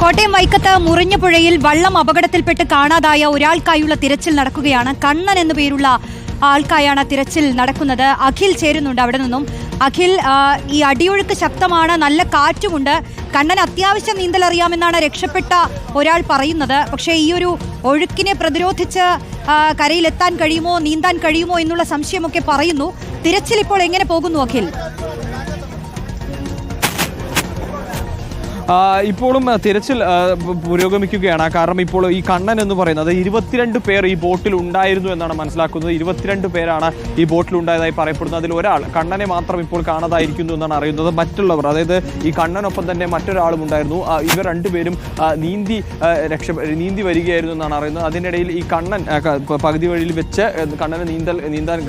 കോട്ടയം വൈക്കത്ത് മുറിഞ്ഞപ്പുഴയിൽ വള്ളം അപകടത്തിൽപ്പെട്ട് കാണാതായ ഒരാൾക്കായുള്ള തിരച്ചിൽ നടക്കുകയാണ്. കണ്ണൻ എന്നു പേരുള്ള ആൾക്കായാണ് തിരച്ചിൽ നടക്കുന്നത്. അഖിൽ ചേരുന്നുണ്ട് അവിടെ നിന്നും. അഖിൽ ഈ അടിയൊഴുക്ക് ശക്തമാണ് നല്ല കാറ്റുമുണ്ട്. കണ്ണൻ അത്യാവശ്യം നീന്തൽ അറിയാമെന്നാണ് രക്ഷപ്പെട്ട ഒരാൾ പറയുന്നത്. പക്ഷേ ഈ ഒരു ഒഴുക്കിനെ പ്രതിരോധിച്ച് കരയിലെത്താൻ കഴിയുമോ നീന്താൻ കഴിയുമോ എന്നുള്ള സംശയമൊക്കെ പറയുന്നു. തിരച്ചിൽ ഇപ്പോൾ എങ്ങനെ പോകുന്നു അഖിൽ? ഇപ്പോഴും തിരച്ചിൽ പുരോഗമിക്കുകയാണ്. കാരണം ഇപ്പോൾ ഈ കണ്ണൻ എന്ന് പറയുന്നത് ഇരുപത്തിരണ്ട് പേർ ഈ ബോട്ടിൽ ഉണ്ടായിരുന്നു എന്നാണ് മനസ്സിലാക്കുന്നത്. ഇരുപത്തിരണ്ട് പേരാണ് ഈ ബോട്ടിൽ ഉണ്ടായതായി പറയപ്പെടുന്നത്. അതിൽ ഒരാൾ കണ്ണനെ മാത്രം ഇപ്പോൾ കാണാതായിരിക്കുന്നു എന്നാണ് അറിയുന്നത്. മറ്റുള്ളവർ അതായത് ഈ കണ്ണനൊപ്പം തന്നെ മറ്റൊരാളും ഉണ്ടായിരുന്നു. ഇവർ രണ്ടുപേരും നീന്തി രക്ഷ നീന്തി വരികയായിരുന്നു എന്നാണ് അറിയുന്നത്. അതിനിടയിൽ ഈ കണ്ണൻ പകുതി വഴിയിൽ വെച്ച് കണ്ണന് നീന്തൽ നീന്താൻ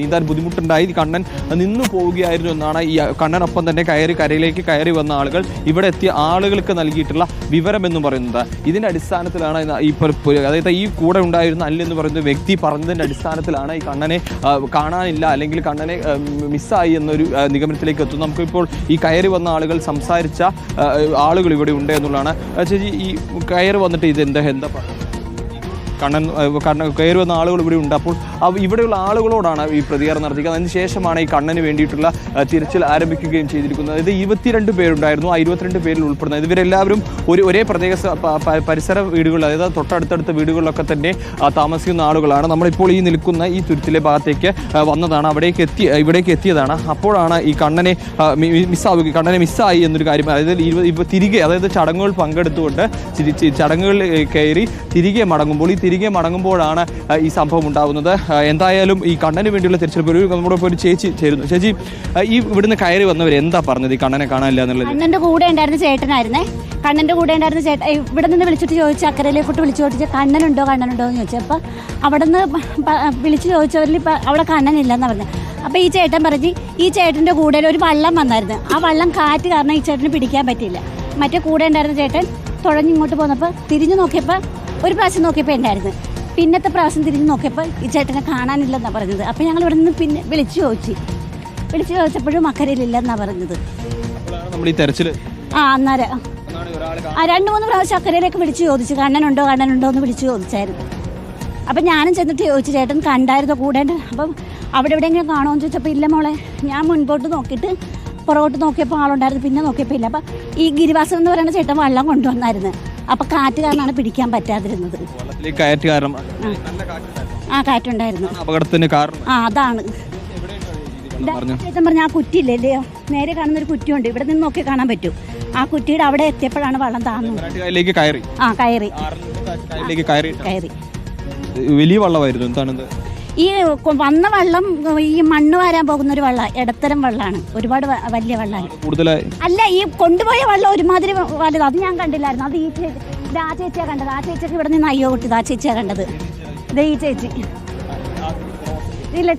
നീന്താൻ ബുദ്ധിമുട്ടുണ്ടായി. കണ്ണൻ നിന്നു പോവുകയായിരുന്നു എന്നാണ് ഈ കണ്ണനൊപ്പം തന്നെ കയറി കരയിലേക്ക് കയറി വന്ന ആളുകൾ ഇവിടെ എത്തിയ ആളുകൾക്ക് നൽകിയിട്ടുള്ള വിവരം എന്ന് പറയുന്നത് ഇതിന്റെ അടിസ്ഥാനത്തിലാണ് ഈ അതായത് ഈ കൂടെ ഉണ്ടായിരുന്ന അല്ലെന്ന് പറയുന്ന വ്യക്തി പറഞ്ഞതിന്റെ അടിസ്ഥാനത്തിലാണ് ഈ കണ്ണനെ കാണാനില്ല അല്ലെങ്കിൽ കണ്ണനെ മിസ്സായി എന്നൊരു നിഗമനത്തിലേക്ക് എത്തും നമുക്കിപ്പോൾ ഈ കയറി വന്ന ആളുകൾ സംസാരിച്ച ആളുകൾ ഇവിടെ ഉണ്ട് എന്നുള്ളതാണ്. ചേച്ചി ഈ കയറി വന്നിട്ട് ഇത് എന്താ എന്താ പറയുക കണ്ണൻ കയറി വന്ന ആളുകൾ ഇവിടെ ഉണ്ട്. അപ്പോൾ ഇവിടെയുള്ള ആളുകളോടാണ് ഈ പ്രതികാരം നടത്തിക്കുന്നത് അതിന് ശേഷമാണ് ഈ കണ്ണന് വേണ്ടിയിട്ടുള്ള തിരച്ചിൽ ആരംഭിക്കുകയും ചെയ്തിരിക്കുന്നത്. അതായത് ഇരുപത്തിരണ്ട് പേരുണ്ടായിരുന്നു. ആ ഇരുപത്തിരണ്ട് പേരിൽ ഉൾപ്പെടുന്നത്. ഇവരെല്ലാവരും ഒരു ഒരേ പ്രത്യേക പരിസര വീടുകളിൽ അതായത് തൊട്ടടുത്തടുത്ത വീടുകളിലൊക്കെ തന്നെ താമസിക്കുന്ന ആളുകളാണ്. നമ്മളിപ്പോൾ ഈ നിൽക്കുന്ന ഈ തുരുത്തിലെ ഭാഗത്തേക്ക് വന്നതാണ്. അവിടേക്ക് എത്തി ഇവിടേക്ക് എത്തിയതാണ്. അപ്പോഴാണ് ഈ കണ്ണനെ മിസ്സാവുക കണ്ണനെ മിസ്സായി എന്നൊരു കാര്യം. അതായത് ഇരുപത് ഇവ തിരികെ അതായത് ചടങ്ങുകൾ പങ്കെടുത്തുകൊണ്ട് ചടങ്ങുകളിൽ കയറി തിരികെ മടങ്ങുമ്പോൾ ഈ തിരികെ മടങ്ങുമ്പോഴാണ് ഈ സംഭവം ഉണ്ടാകുന്നത് എന്തായാലും ഈ കണ്ണന് വേണ്ടിയുള്ള തിരച്ചിൽ ഒരു നമ്മുടെ ഒരു ചേച്ചി ചേരുന്നു. ചേച്ചി ഈ ഇവിടുന്ന് കയറി വന്നവർ എന്താ പറഞ്ഞത് ഈ കണ്ണനെ കാണാനില്ല എന്നുള്ളത്? കണ്ണന്റെ കൂടെ ഉണ്ടായിരുന്ന ചേട്ടനായിരുന്നേ. കണ്ണന്റെ കൂടെ ഉണ്ടായിരുന്ന ചേട്ടൻ ഇവിടെ നിന്ന് വിളിച്ചിട്ട് ചോദിച്ചു അക്കരയിലേക്കോട്ട് വിളിച്ചു ചോദിച്ചാൽ കണ്ണനുണ്ടോ കണ്ണനുണ്ടോ എന്ന് ചോദിച്ചു. അപ്പോൾ അവിടെ നിന്ന് വിളിച്ചു ചോദിച്ചവരിൽ ഇപ്പം അവിടെ കണ്ണനില്ലെന്ന് പറഞ്ഞു അപ്പോൾ ഈ ചേട്ടൻ പറഞ്ഞ് ഈ ചേട്ടന്റെ കൂടെ ഒരു വള്ളം വന്നായിരുന്നു. ആ വള്ളം കാറ്റ് കാരണം ഈ ചേട്ടന് പിടിക്കാൻ പറ്റിയില്ല. മറ്റേ കൂടെ ഉണ്ടായിരുന്ന ചേട്ടൻ തുഴഞ്ഞിങ്ങോട്ട് പോന്നപ്പോൾ തിരിഞ്ഞു നോക്കിയപ്പോൾ ഒരു പ്രാവശ്യം നോക്കിയപ്പോൾ ഉണ്ടായിരുന്നു പിന്നത്തെ പ്രാവശ്യം തിരിഞ്ഞ് നോക്കിയപ്പോൾ ഈ ചേട്ടനെ കാണാനില്ലെന്നാണ് പറഞ്ഞത്. അപ്പോൾ ഞങ്ങൾ ഇവിടെ നിന്ന് പിന്നെ വിളിച്ചു ചോദിച്ചു. വിളിച്ചു ചോദിച്ചപ്പോഴും അക്കരയിലില്ലെന്നാണ് പറഞ്ഞത്. ആ അന്നേരം. ആ രണ്ട് മൂന്ന് പ്രാവശ്യം അക്കരയിലേക്ക് വിളിച്ചു ചോദിച്ചു. കണ്ണനുണ്ടോ കണ്ണനുണ്ടോ എന്ന് വിളിച്ചു ചോദിച്ചായിരുന്നു. അപ്പം ഞാനും ചെന്നിട്ട് ചോദിച്ചു ചേട്ടൻ കണ്ടായിരുന്നു കൂടെ ഉണ്ട്?" അപ്പം അവിടെ എവിടെയെങ്കിലും കാണുമെന്ന് ചോദിച്ചപ്പോൾ ഇല്ല മോളെ ഞാൻ മുൻപോട്ട് നോക്കിയിട്ട് പുറകോട്ട് നോക്കിയപ്പോൾ ആളുണ്ടായിരുന്നു പിന്നെ നോക്കിയപ്പോൾ ഇല്ല. അപ്പം ഈ ഗിരിവാസം എന്ന് പറയുന്ന ചേട്ടൻ വെള്ളം കൊണ്ടുവന്നായിരുന്നു. അപ്പം കാറ്റ് കാരണമാണ് പിടിക്കാൻ പറ്റാതിരുന്നത്. കയറ്റി കാരണം. ആ. കാറ്റുണ്ടായിരുന്നു. അപകടത്തിന് കാരണം. ആ അതാണ്. ചേട്ടൻ പറഞ്ഞ? ആ കുറ്റിയില്ലല്ലയോ നേരെ കാണുന്ന ഒരു കുറ്റിയുണ്ട്. ഇവിടെ നിന്ന് നോക്കി കാണാൻ പറ്റും. ആ കുറ്റിയുടെ അവിടെ എത്തിയപ്പോഴാണ് വെള്ളം കായലിലേക്ക് കയറി. ആ കയറി. കയറി. വലിയ വള്ളമായിരുന്നു. എന്താണിത് ഈ വന്ന വെള്ളം ഈ മണ്ണ് വാരാൻ പോകുന്ന ഒരു വെള്ളം ഇടത്തരം വെള്ളമാണ് ഒരുപാട് വലിയ വെള്ളമാണ് കൂടുതലായി? അല്ല ഈ കൊണ്ടുപോയ വെള്ളം ഒരുമാതിരി വലുത്. അത് ഞാൻ കണ്ടില്ലായിരുന്നു. അത് ഈ ചേച്ചി ആ ചേച്ചിയാ കണ്ടത്. ആ ചേച്ചിക്ക് ഇവിടെ നിന്ന് അയ്യോ കിട്ടിയത് ആ ചേച്ചിയാ കണ്ടത്. ഇത് ഈ ചേച്ചി. ഇല്ല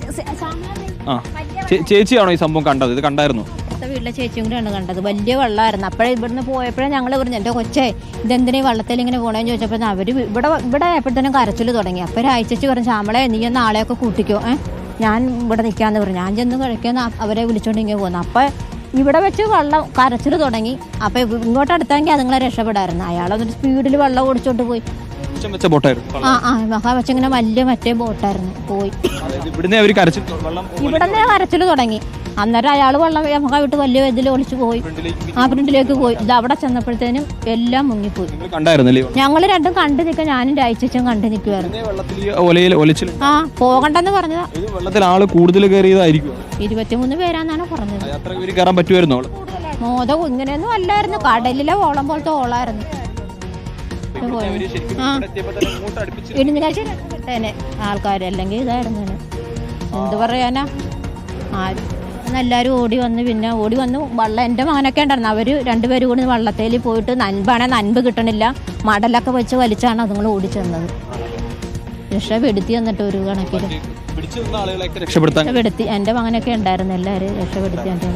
ചേച്ചിയാണോ ഈ സംഭവം കണ്ടത്? ഇത് കണ്ടായിരുന്നു? അടുത്ത വീട്ടിലെ ചേച്ചിയും കൂടെയാണ് കണ്ടത്. വലിയ വെള്ളമായിരുന്നു. അപ്പോഴേ ഇവിടുന്ന് പോയപ്പോഴേ ഞങ്ങൾ പറഞ്ഞു എന്റെ കൊച്ചേ ഇതെന്തിനാ ഈ വള്ളത്തിൽ ഇങ്ങനെ പോകണമെന്ന് ചോദിച്ചപ്പോൾ അവർ ഇവിടെ ഇവിടെ ആയപ്പോഴത്തേനും കരച്ചിൽ തുടങ്ങി. അപ്പോൾ ഒരാഴ്ചച്ച് പറഞ്ഞു ശ്യാമളെ നീ ഒന്ന് ആളെയൊക്കെ കൂട്ടിക്കോ. ഏ? ഞാൻ ഇവിടെ നിൽക്കാമെന്ന് പറഞ്ഞു. ഞാൻ ചെന്ന് കഴിക്കാൻ അവരെ വിളിച്ചുകൊണ്ട് ഇങ്ങനെ പോകുന്നു അപ്പോൾ ഇവിടെ വെച്ച് വെള്ളം കരച്ചിൽ തുടങ്ങി. അപ്പോൾ ഇങ്ങോട്ട് അടുത്തെങ്കിൽ അതുങ്ങളെ രക്ഷപ്പെടായിരുന്നു. അയാളൊന്നൊരു സ്പീഡിൽ വെള്ളം ഓടിച്ചോണ്ട് പോയി. ഉച്ചം വെച്ച ബോട്ടായിരുന്നു. ആ ആ മഹാ വെച്ചിങ്ങനെ വലിയ മറ്റേ ബോട്ടായിരുന്നു. പോയി. ഇവിടുന്ന് അവർ കരച്ചിൽ വെള്ളം ഇവിടെ നിന്ന് കരച്ചിൽ തുടങ്ങി. അന്നേരം അയാൾ വെള്ളം മുഖ വിട്ട് വലിയ ഇതിൽ ഒളിച്ചു പോയി. ആ ഫ്രണ്ടിലേക്ക് പോയി. ഇത് അവിടെ ചെന്നപ്പോഴത്തേനും എല്ലാം മുങ്ങിപ്പോയി. നിങ്ങൾ കണ്ടായിരുന്നല്ലേ? ഞങ്ങൾ രണ്ടും കണ്ടു നിൽക്കാൻ ഞാനും രാഴ്ചച്ചും കണ്ടു നിൽക്കുമായിരുന്നു ഇതേ വെള്ളത്തിൽ ഈ ഒലയിൽ ഒലച്ചിൽ. ആ പോകണ്ടെന്ന് പറഞ്ഞതാ. ഇത് വെള്ളത്തിൽ ആൾ കൂടുതൽ കയറിയതായിരിക്കും. ഇരുപത്തിമൂന്ന് പേരാന്നാണ് പറഞ്ഞത്. അത്ര പേര് കയറാൻ പറ്റുമായിരുന്നു? അവൾ മോദം ഇങ്ങനെയൊന്നും അല്ലായിരുന്നു. കടലിലെ ഓളം പോലത്തെ ഓളായിരുന്നു. ഇടിഞ്ഞാഴ്ച ആൾക്കാർ അല്ലെങ്കിൽ ഇതായിരുന്നു എന്ത് പറയാനാ? എല്ലാവരും ഓടി വന്ന് പിന്നെ ഓടി വന്ന് വള്ളം എന്റെ മകനൊക്കെ ഉണ്ടായിരുന്നു. അവർ രണ്ടുപേരും കൂടി വള്ളത്തേൽ പോയിട്ട് നൻപാണെ നൻപ് കിട്ടണില്ല. മടലൊക്കെ വെച്ച് വലിച്ചാണ് അതുങ്ങൾ ഓടിച്ചെന്നത് രക്ഷപ്പെടുത്തി എന്നിട്ട് ഒരു കണക്കിൽ രക്ഷപ്പെടുത്തി. എന്റെ മകനൊക്കെ ഉണ്ടായിരുന്നു എല്ലാവരും രക്ഷപ്പെടുത്തി. എന്റെ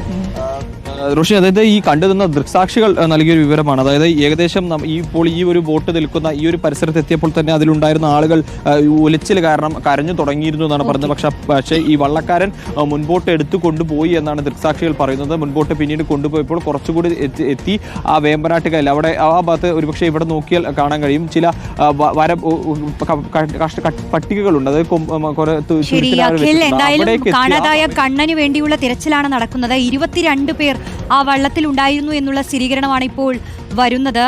ഋഷി അതായത് ഈ കണ്ടുനിന്ന ദൃക്സാക്ഷികൾ നൽകിയൊരു വിവരമാണ്. അതായത് ഏകദേശം ഇപ്പോൾ ഈ ഒരു ബോട്ട് നിൽക്കുന്ന ഈ ഒരു പരിസരത്ത് എത്തിയപ്പോൾ തന്നെ അതിലുണ്ടായിരുന്ന ആളുകൾ ഒലിച്ചിൽ കാരണം കരഞ്ഞു തുടങ്ങിയിരുന്നു എന്നാണ് പറഞ്ഞത്. പക്ഷെ പക്ഷേ ഈ വള്ളക്കാരൻ മുൻപോട്ട് എടുത്തു കൊണ്ടുപോയി എന്നാണ് ദൃക്സാക്ഷികൾ പറയുന്നത്. മുൻപോട്ട് പിന്നീട് കൊണ്ടുപോയപ്പോൾ കുറച്ചുകൂടി എത്തി- ആ വേമ്പനാട്ടുകയിൽ. അവിടെ ആ ഭാഗത്ത് ഒരുപക്ഷെ ഇവിടെ നോക്കിയാൽ കാണാൻ കഴിയും. ചില വര പട്ടികകളുണ്ട്. അത് കാണാതായ കണ്ണന് വേണ്ടിയുള്ള തിരച്ചിലാണ് നടക്കുന്നത്. ഇരുപത്തിരണ്ട് പേർ ആ വള്ളത്തിലുണ്ടായിരുന്നു എന്നുള്ള സ്ഥിരീകരണമാണ് ഇപ്പോൾ വരുന്നത്.